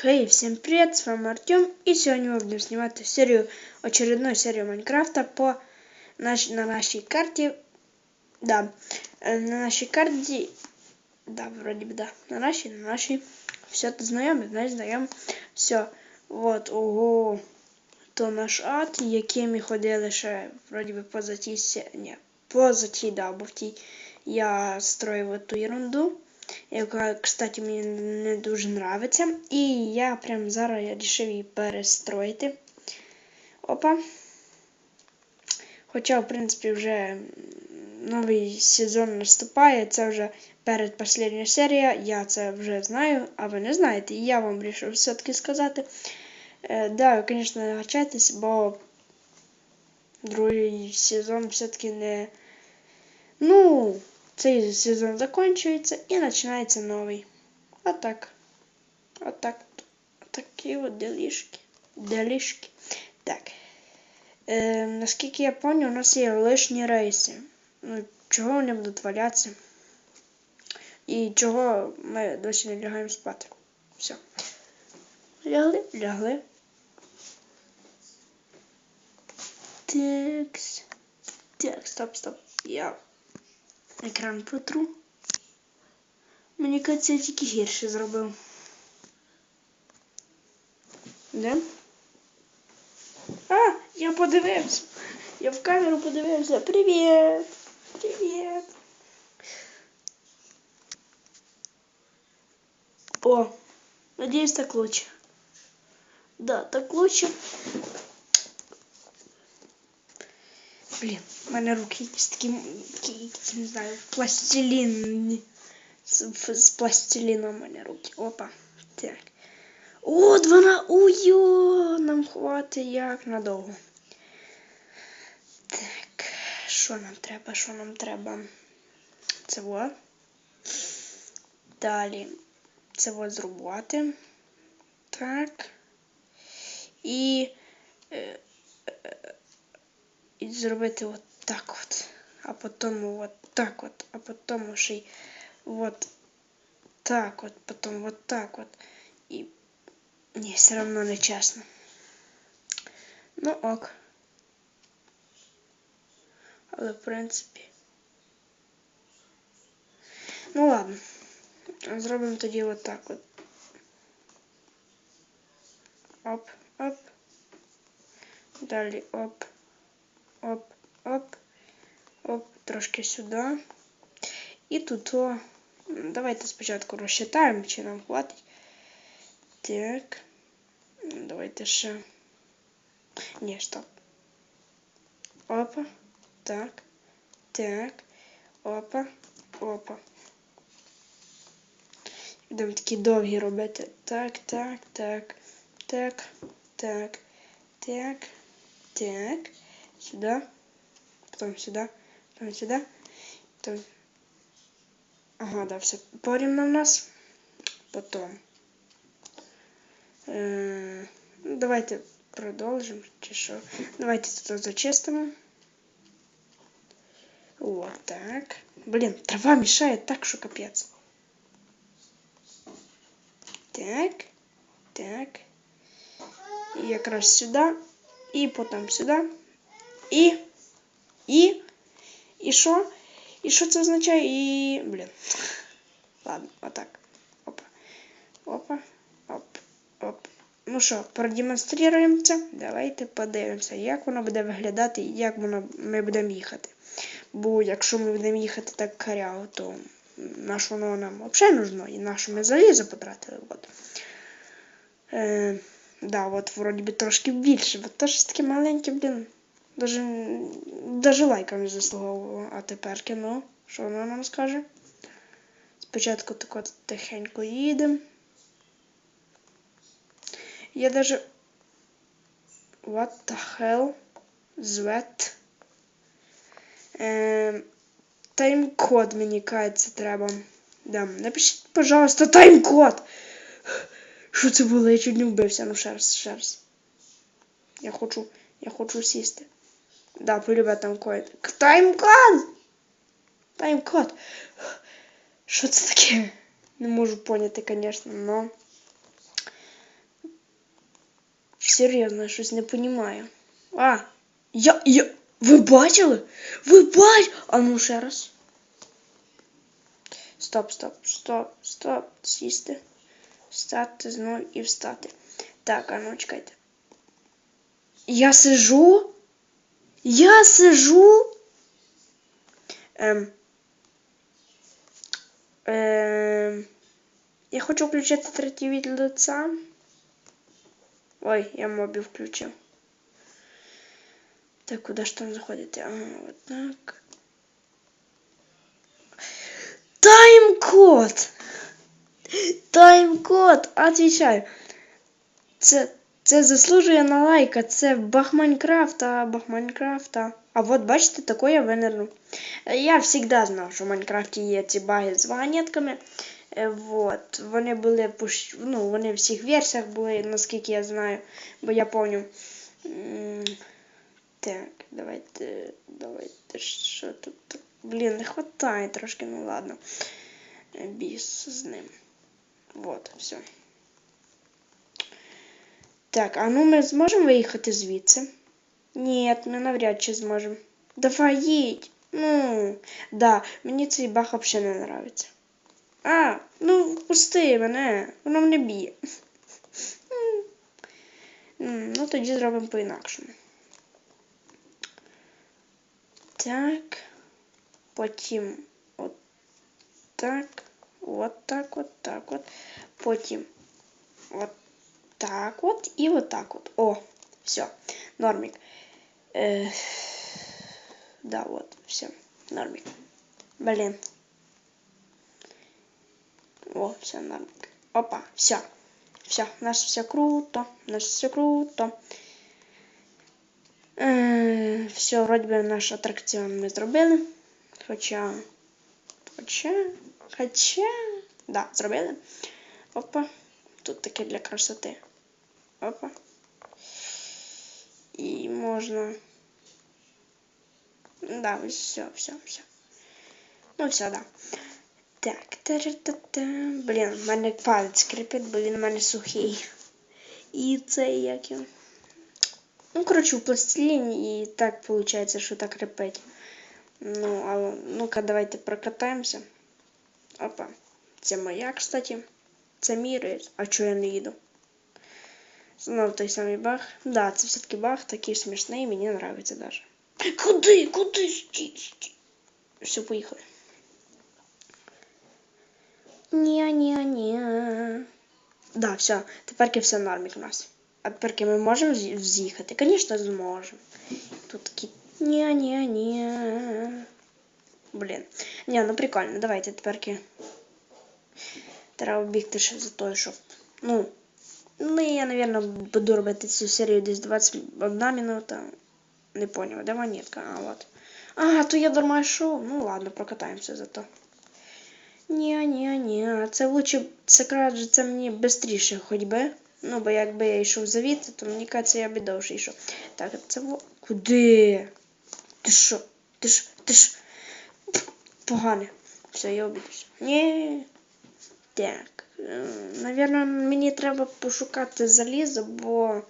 Хей, всем привет, с вами Артем, и сегодня мы будем снимать серию, очередную серию Майнкрафта по наш, на нашей карте, да, э, на нашей карте, да, вроде бы да, на нашей, на нашей, все это знайомі, знаєш, знайомі, все, вот, ого, то наш ад, який ми ходили ще, вроде бы поза ті, се- ні, поза ті, да, бо в тій я строїв ту ерунду, яка, кстати, мені не дуже нравиться. І я прям зараз я рішив її перестроїти. Опа. Хоча, в принципі, вже новий сезон наступає, це вже передпоследня серія, я це вже знаю, а ви не знаєте, і я вам вирішив все-таки сказати. Е, да, звісно, не гачайтесь, бо другий сезон все-таки не. Ну, цей сезон закінчується і починається новий. Отак. Отак. Такі от делішки. Делішки. Так. Е, наскільки я пам'ятаю, у нас є лишні рейси. Ну, чого вони будуть валятися? І чого ми досі не лягаємо спати? Все. Лягли, лягли. Такс. Так, стоп, стоп. Я екран протру. Мені кажеться, я тільки гірше зробив. Де? А, я подивився. Я в камеру подивився. Привіт! Привіт! О, надеюсь, так лучше. Да, так лучше. Блін, в мене руки якісь такі, такі, не знаю, пластилінні. З, з пластиліном у мене руки. Опа. Так. О, двана. Уйо! Нам хватить як надовго. Так, що нам треба? Що нам треба? Це. Далі. Це во зрубати. Так. І. Е, і зробити от так от. А потім от так от. А потім ще й вот так от, потім вот так от. І ні, все одно не чесно. Ну ок. Але в принципі. Ну ладно. Зробимо тоді от так от. Оп, оп. Далі оп. Оп, трошки сюди. І тут о. Давайте спочатку розчитаємо, чи нам хватить. Так. Давайте ще. Ні, стоп. Опа. Так. Так. Опа. Опа. Будемо такі довгі робити. Так, так, так. Так. Так. Так. Так. Сюди. Потім сюди. Потім сюди. Потім. Ага, да, все порівняно в нас. Потім. Е, ну, давайте продовжимо, чи що. Давайте тут зачистимо. Вот так. Блін, трава мішає так, що капець. Так. Так. І якраз сюди. І потім сюди. І. І. І що? І що це означає? І. Блін. Ладно, отак. Опа. Опа. Оп. Оп. Ну що, продемонструємо це? Давайте подивимося, як воно буде виглядати і як воно ми будемо їхати. Бо якщо ми будемо їхати так каряво, то на що воно нам взагалі нужно, і на що ми залізо потратили. От. Е, да, от вроді би трошки більше, бо то ж таке маленьке, блін. Даже, даже лайка не заслуговувало. А тепер кіно. Що воно нам скаже? Спочатку так от тихенько їдемо. Я даже... What the hell? Звет. Ем... Тайм-код мені кажеться треба. Да. Напишіть, пожалуйста, тайм-код! Що це було? Я чуть не вбився. Ну, ще раз, ще раз. Я хочу, я хочу сісти. Да, полюбе там код. Тайм-код! Тайм-код! Що це таке? Не можу поняти, звісно, но... серйозно, я щось не розумію. А, я, я, ви бачили? Ви бачили? А ну ще раз. Стоп, стоп, стоп, стоп, сісти. Встати знову і встати. Так, а ну чекайте. Я сижу? Я сижу? Ем. Ем. Я хочу включити третій від лица. Ой, я мобі включив. Так, куди ж там заходити? Ага, от так. Тайм-код! Тайм-код! Отвечаю. Це, це заслужує на лайка. Це баг Майнкрафта. А от бачите, таке я винерну. Я завжди знав, що в Майнкрафті є ці баги з вагонетками. Е, Вот. Вони були ну, вони в всіх версіях були, наскільки я знаю, бо я пам'ятаю. Так, давайте, давайте, що тут? Блін, не хватає трошки, ну ладно. Е, Біс з ним. Вот, все. Так, а ну ми зможемо виїхати звідси? Ні, ми навряд чи зможемо. Давай їдь. Ну, да, мені цей баг взагалі не подобається. А, ну пусти мене, воно мене б'є. Ну, тоді зробимо по-інакшому. Так. Потім от так. От так, от так от. Потім от так от і от так от. О, все, нормик. Е, да, от, все, нормик. Блін. О, все, нормик. Опа, все. Все, у нас все круто, у нас все круто. Е, все, вроді би наш атракціон ми зробили. Хоча. Хоча. Хоча. Да, зробили. Опа. Тут таке для красоти. Опа. І можна. Да, все, все, все. Ну, все, да. Так, та-ра-та-та. Блін, в мене палець скрипить, бо він мене сухий. І це як його. Ну, коротше, в пластиліні і так виходить, що так репить. Ну, але ну-ка, давайте прокатаємося. Опа. Це моя, кстати. Це мій рейс. А чого я не їду? Знову той самий баг. Да, це все-таки баг, такий смішний, мені подобається даже. Куди? Куди? Стій, стій. Все, поїхали. Ня-ня-ня. Да, все, тепер все нормик у нас. А тепер ми можемо з'ї- з'їхати? Звісно, зможемо. Тут такі ня-ня-ня. Блін. Ні, ну прикольно, давайте тепер. Треба бігти ще за той, щоб. Ну. Ну, я, напевно, буду робити цю серію десь 21 минута. Не поняв, де монетка? А, от. А, то я дарма йшов. Ну ладно, прокатаємося зато. Ні, ні, ні. Це лучше, це каже, це мені швидше ходьби. Ну, бо якби я йшов звідти, то мені кажеться, я б довше йшов. Так, це во. Куди? Ти що? Ти ж. Ти ж. Погане. Все, я обідуся. Ні. Так. Е, Навірно, мені треба пошукати залізо, бо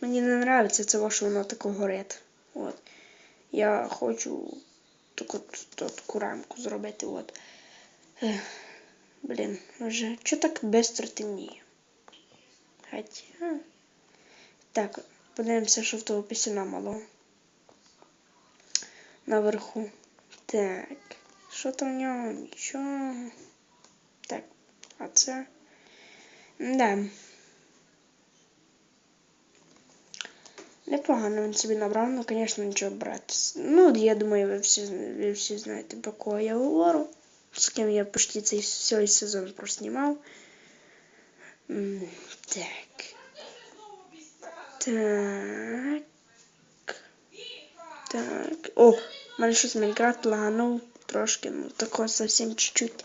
мені не подобається це, що воно таке горить. От. Я хочу таку таку рамку зробити. От. Блін, вже чого так швидко темніє? Хоча. Так, подивимося, що в того пісюна мало. Наверху. Так. Що там в нього? Нічого. А. Да. Непогано він собі набрав, ну, звісно, нічого брати. Ну, я думаю, ви всі, ви всі знаєте, про кого я говорю. З ким я почти цей всей сезон проснімав. Так. Так. Так. О, мене щось Майнкрафт лаганув трошки, ну такого зовсім чуть-чуть.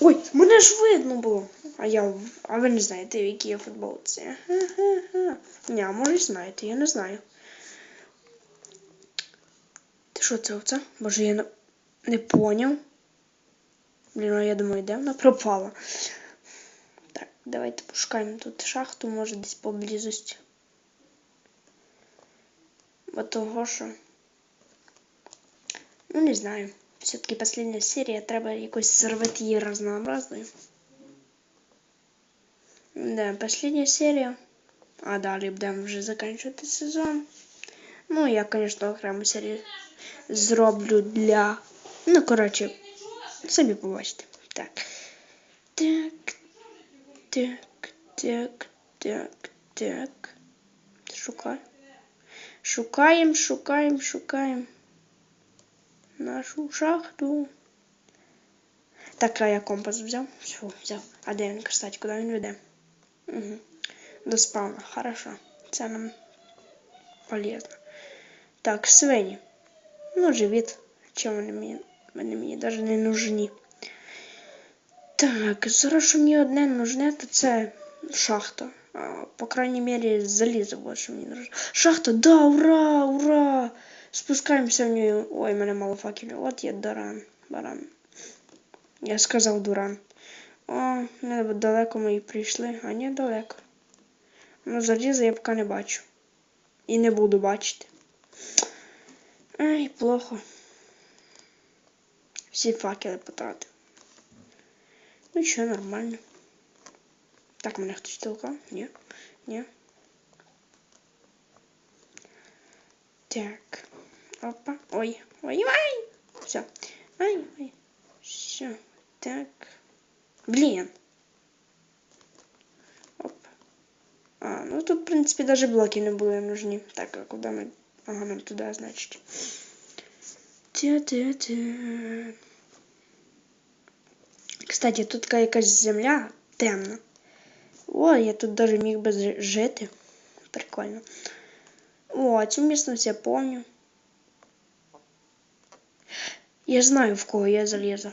Ой, мене ж видно було. А я. А ви не знаєте, в якій я футболці. Ні, а може знаєте, я не знаю. Ти що це оце? Боже, я не, не поняв. Блін, а я думаю, де вона пропала. Так. Давайте пошукаємо тут шахту, може десь поблизості. Бо того що. Ну, не знаю. Все-таки последня серія, треба якось зробити її разнообразною. Да, последня серія. А далі будемо вже закінчувати сезон. Ну, я, звісно, окрему серію зроблю для. Ну, коротше, самі побачите. Так. Так. Так, так, так, так. Шукай. Шукаємо, шукаємо, шукаємо. Нашу шахту. Так, я компас взяв. Все, взяв. А де кстати, куди він веде? Угу. До спавна. Хорошо. Це нам полезно. Так, свині. Ну, живіт. Чим вони мені, вони мені навіть не нужні. Так, зараз що мені одне нужне, то це шахта. По крайней мере, залізо більше мені нужно. Шахта, да, ура, ура! Спускаємося в нее. Ой, мене мало факелів. От я даран. Баран. Я сказав дуран. О, недалеко ми і прийшли, а ні, далеко. Ну, залізо я поки не бачу. І не буду бачити. Ай, плохо. Всі факели потратив. Ну що, нормально. Так, мене хтось толкав? Ні? Ні. Так. Опа. Ой. Ой, ой. Все. Ай, ой. Все. Так. Блин. Оп. А, ну тут, в принципе, даже блоки не були нужні. Так, а куди ми... Ага, нам туди, значить. Тя-тя-тя. Кстати, тут якась земля темна. О, я тут даже міг би жи- жити. Прикольно. О, цю місцевість я помню. Я знаю, в кого я залізу.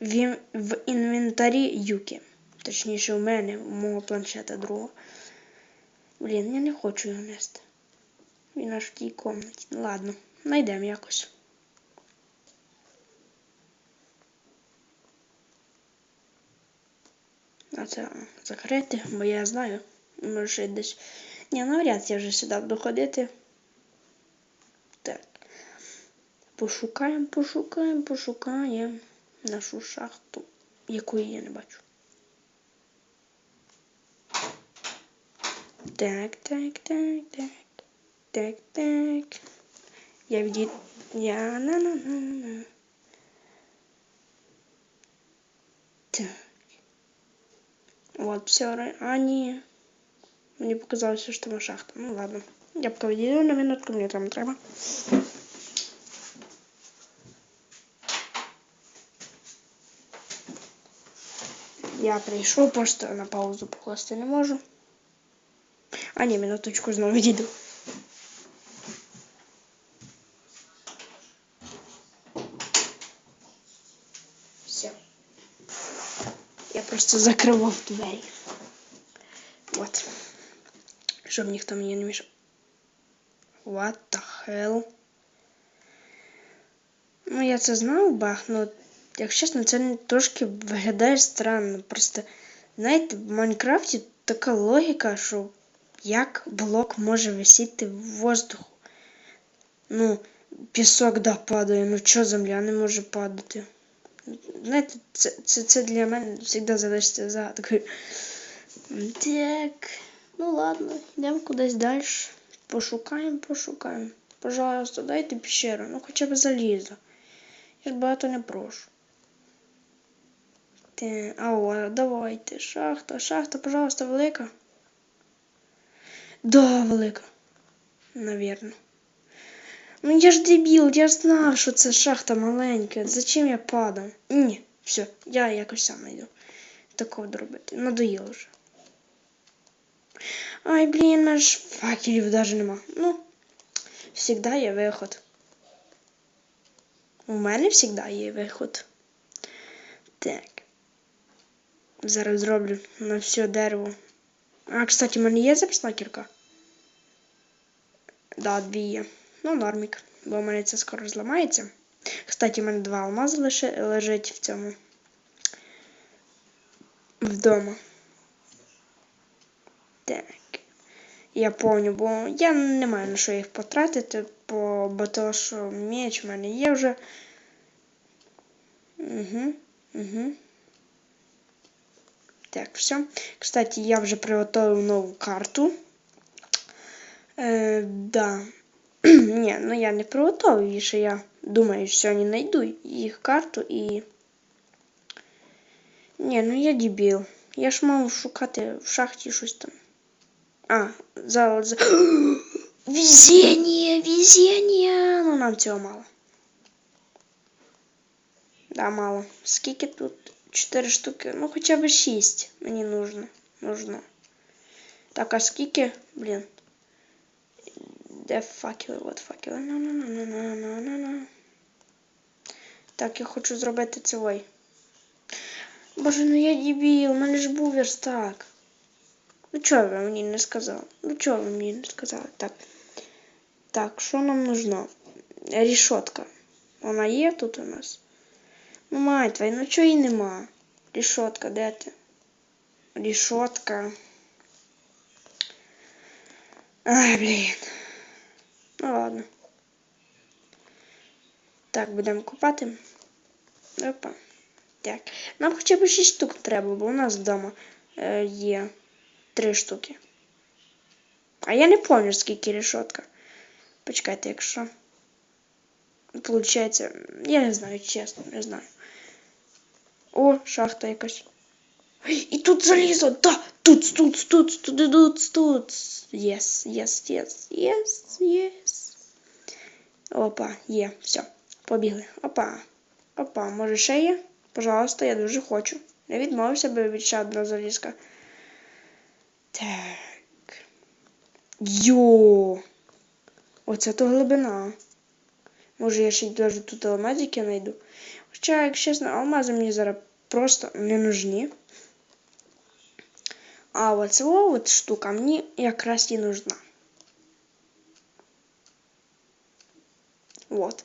В, в інвентарі Юки. Точніше, у мене, у мого планшета другого. Блін, я не хочу його нести. Він аж в тій комнаті. Ну, Ладно, знайдемо якось. А це закрити, бо я знаю. Може десь. Ні, навряд я вже сюди буду ходити. Так. Пошукаємо, пошукаємо, пошукаємо нашу шахту, якої я не бачу. Так, так, так, так. Так, так. Я відійду. Я на на на на Так. Вот, все, а не. Мне показалось, что там шахта. Ну ладно. Я пока відійду на минутку, мені там треба. Я прийшов, просто на паузу покласти не можу. А ні, минуточку знову відійду. Все. Я просто закривав двері. Вот. Щоб ніхто мені не мішав. What the hell? Ну, я це знав, бах, ну, як чесно, це трошки виглядає странно. Просто, знаєте, в Майнкрафті така логіка, що як блок може висіти в воздуху. Ну, пісок да падає, ну чого земля не може падати? Знаєте, це, це, це для мене завжди залишиться загадкою. Так, ну ладно, йдемо кудись далі. Пошукаємо, пошукаємо. Пожалуйста, дайте пещеру, ну хоча б залізо. Я ж багато не прошу. Те, а о, давайте. Шахта, шахта, пожалуйста, велика. Да, велика. Навірно. Ну я ж дебіл, я ж знав, що це шахта маленька. Зачем я падав? Ні, все, я якось сам знайду. Такого доробити. Надоїло вже. Ай, блін, аж факелів даже нема. Ну, всегда є виход. У мене завжди є виход. Так. Зараз зроблю на все дерево. А, кстати, в мене є запасна кірка? Да, дві є. Ну, нормік. Бо у мене це скоро зламається. Кстати, у мене два алмази лише лежить в цьому. вдома. Так. Я помню, бо я не маю на що їх потратити, бо, бо то, що меч в мене є вже. Угу, угу. Так, все. Кстати, я вже приготував нову карту. Е, да. Ні, ну я не приготував її, ще я думаю, сьогодні знайду їх карту і. Ні, ну я дебіл. Я ж мав шукати в шахті щось там. А, за... за... Везение, везение! Ну нам цього мало. Да, мало. Скільки тут? Чотири штуки. Ну хоча б шість мені нужно. Нужно. Так, а скільки? Блін. Де факели? От факели. На на на на на на на Так, я хочу зробити цей. Боже, ну я дебіл, у мене ж був верстак. Ну чого ви мені не сказали? Ну чого ви мені не сказали? Так. Так, що нам нужно? Рішотка. Вона є тут у нас? Ну, мать твоя, ну чого її нема? Рішотка, де ти? Рішотка. Ай, блін. Ну ладно. Так, будемо купати. Опа. Так. Нам хоча б 6 штук треба, бо у нас вдома е, є 3 штуки. А я не пам'ятаю, скільки решетка. Почекайте, якщо. Получається, я не знаю, чесно, не знаю. О, шахта якась. І тут залізо! Да! Тут, тут, тут, тут, тут, тут. Єс, єс, єс, єс, єс. Опа, є, все. Побігли. Опа. Опа, може ще є? Пожалуйста, я дуже хочу. Не відмовився би від ще одного залізка. Так. Йо. Оце то глибина. Може я ще й даже тут алмазики знайду. Хоча, як чесно, алмази мені зараз просто не нужні. А от ця от штука мені якраз і нужна. Вот.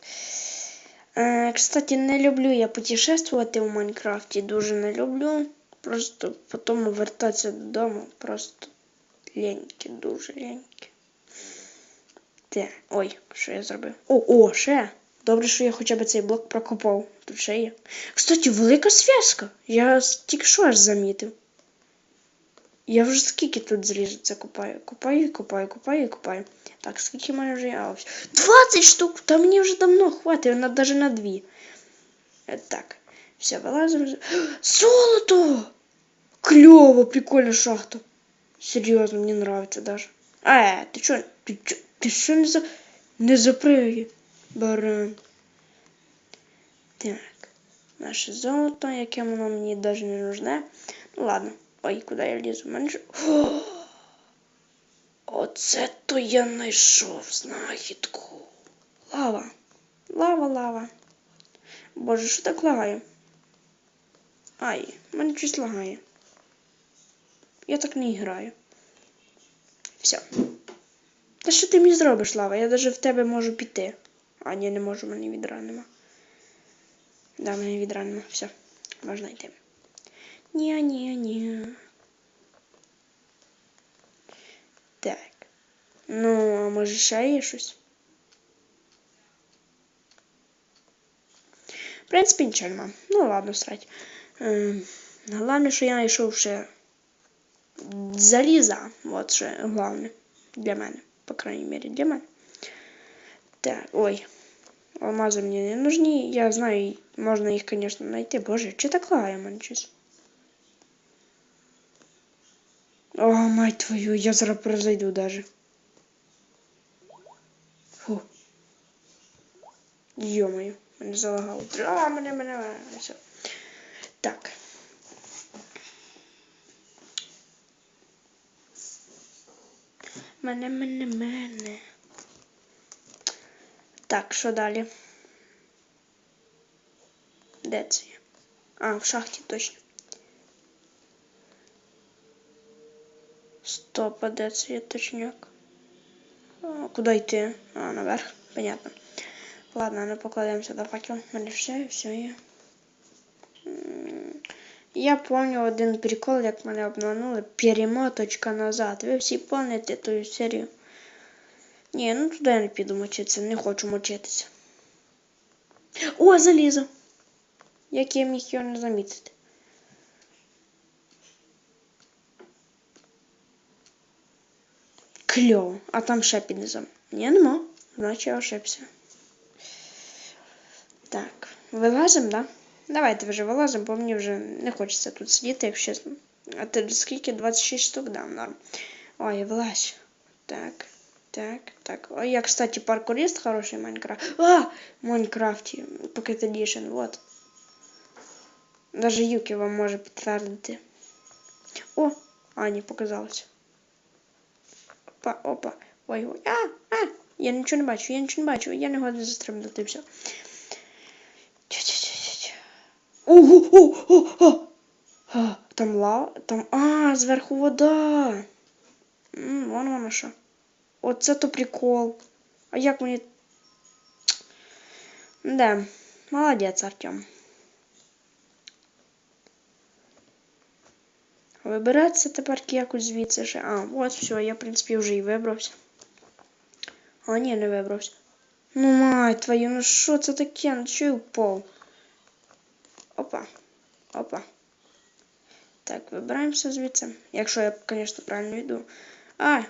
Е, кстати, не люблю я путешествувати в Майнкрафті. Дуже не люблю. Просто потім вертатися додому. Просто леньки, дуже леньки. Те. Ой, що я зробив? О, о, ще! Добре, що я хоча б цей блок прокопав. Тут ще є. Кстати, велика зв'язка. Я тільки що аж замітив. Я вже скільки тут це купаю. Купаю, купаю, купаю, купаю. Так, скільки в мене вже є? 20 штук! Та мені вже давно хватить, навіть на дві. Е, Так, все, вилазимо. Золото! Клево, прикольна шахта. Серйозно, мені нравится даже. Е, ти чо? Ти чо? Що не за... Не запрыгай, баран. Так. Наше золото, яке воно мені даже не нужне. Ну ладно. Ой, куди я лізу? О! Оце то я знайшов знахідку. Лава. Лава, лава. Боже, що так лагає? Ай, мене щось лагає. Я так не граю. Все. Та що ти мені зробиш, лава? Я навіть в тебе можу піти. А, ні, не можу, мене відра нема. Да, мене відра нема. Все, можна йти. Ні, ні, ні. Так. Ну, а може ще є щось? В принципі, нічого нема. Ну ладно, срать. Ем, головне, що я знайшов ще заліза. Вот що головне. Для мене. По крайней мере, для мене. Так, ой. Алмази мені не нужні. Я знаю, можна їх, звісно, знайти. Боже, чи так мене? О, мать твою, я зараз произойду даже. Фу. Ё-моё, мене залагало. А, мене, мене, все. Так. Мене, мене, мене. Так, що далі? Де це? є? А, в шахті точно. Стоп, а де це є точняк? А, куди йти? А, наверх, понятно. Ладно, не покладемо сюди факел. У все, є. Я помню один прикол, як мене обманули. Перемоточка назад. Ви всі пам'ятаєте ту серію? Ні, ну туди я не піду мочитися, не хочу мочитися. О, залізо! Як я міг його не замітити? Кльово. А там ще під низом. Ні, нема. Значить я ошибся. Так, вилазимо, да? Давайте вже вилазимо, бо мені вже не хочеться тут сидіти, якщо чесно. А ти скільки? 26 штук, да, норм. Ой, вилазь. Так, так, так. Ой, я, кстати, паркурист хороший Майнкрафт. А! Майнкрафті. Pocket Edition, вот. Даже Юки вам може підтвердити. О! А, не показалось. Опа, опа. Ой, ой. А, а! Я нічого не бачу, я нічого не бачу. Я не годен застрибнути все. Ого. А, Там лава, там. А, зверху вода. Вон воно що. Оце то прикол. А як мені. Да, молодець, Артем. Вибиратися тепер якось звідси ще. А, от все, я, в принципі, вже і вибрався. А, ні, не вибрався. Ну, мать твою, ну що це таке? Ну чого я впав? Опа. Опа. Так, вибираємося звідси. Якщо я, звісно, правильно йду. А!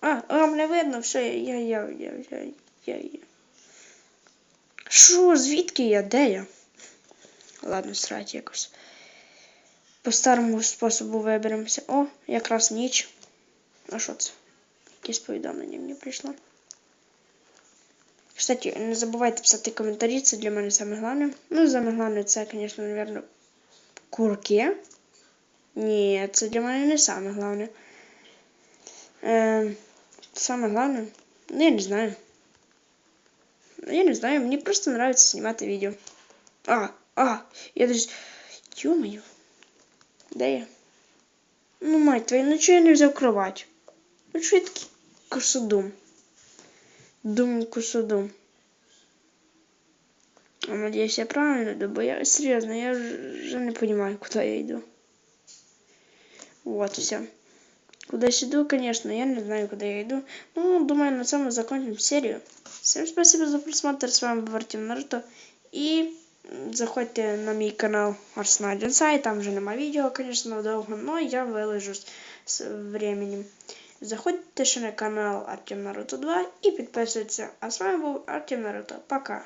А, а, мене видно, все, я, я, я, я, я, я. Що, звідки я? Де я? Ладно, срать якось. По старому способу виберемося. О, якраз ніч. А що це? Якесь повідомлення мені прийшло. Кстати, не забувайте писати коментарі, це для мене саме головне. Ну, саме головне, це, звісно, мабуть, курки. Ні, це для мене не саме головне. Е, саме головне, ну я не знаю. Я не знаю, мені просто нравится знімати відео. А, а, я даже... Ё-моё. Де я? Ну, мать твою, ну чого я не взяв кровать? Ну чого я такий? Дум косодум. А, Надеюсь, я правильно иду, бо я серьезно, я уже не понимаю, куда я иду. Вот, все. Куда я иду, конечно, я не знаю, куда я иду. Ну, думаю, на этом мы закончим серию. Всем спасибо за просмотр, с вами был Артем Наруто. И заходьте на мій канал Арсенал Інсайт, там вже нема відео, звісно, довго, но я виложу з временем. Заходьте ще на канал Артем Наруто 2 і підписуйтесь. А з вами був Артем Наруто. Пока.